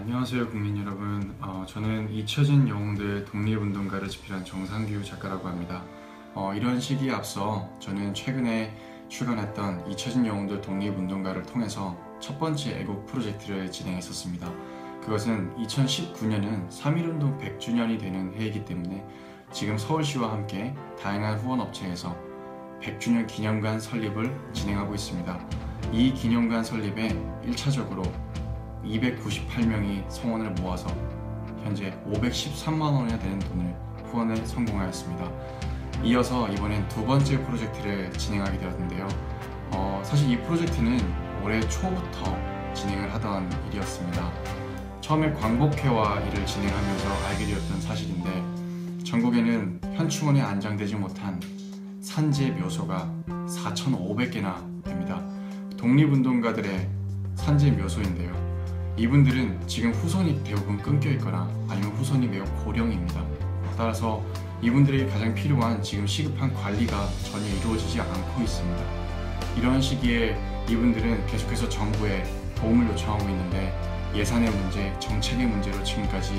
안녕하세요 국민 여러분. 어, 저는 잊혀진 영웅들 독립운동가를 집필한 정상규 작가라고 합니다. 어, 이런 시기에 앞서 저는 최근에 출간했던 잊혀진 영웅들 독립운동가를 통해서 첫 번째 애국 프로젝트를 진행했었습니다. 그것은 2019년은 3.1운동 100주년이 되는 해이기 때문에 지금 서울시와 함께 다양한 후원업체에서 100주년 기념관 설립을 진행하고 있습니다. 이 기념관 설립에 1차적으로 298명이 성원을 모아서 현재 513만 원이나 되는 돈을 후원에 성공하였습니다. 이어서 이번엔 두 번째 프로젝트를 진행하게 되었는데요. 어, 사실 이 프로젝트는 올해 초부터 진행을 하던 일이었습니다. 처음에 광복회와 일을 진행하면서 알게 되었던 사실인데 전국에는 현충원에 안장되지 못한 산재 묘소가 4,500개나 됩니다. 독립운동가들의 산재 묘소인데요. 이분들은 지금 후손이 대부분 끊겨 있거나 아니면 후손이 매우 고령입니다. 따라서 이분들에게 가장 필요한 지금 시급한 관리가 전혀 이루어지지 않고 있습니다. 이런 시기에 이분들은 계속해서 정부에 도움을 요청하고 있는데 예산의 문제, 정책의 문제로 지금까지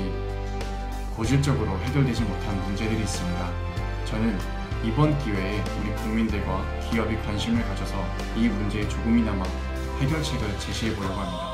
고질적으로 해결되지 못한 문제들이 있습니다. 저는 이번 기회에 우리 국민들과 기업이 관심을 가져서 이 문제에 조금이나마 해결책을 제시해 보려고 합니다.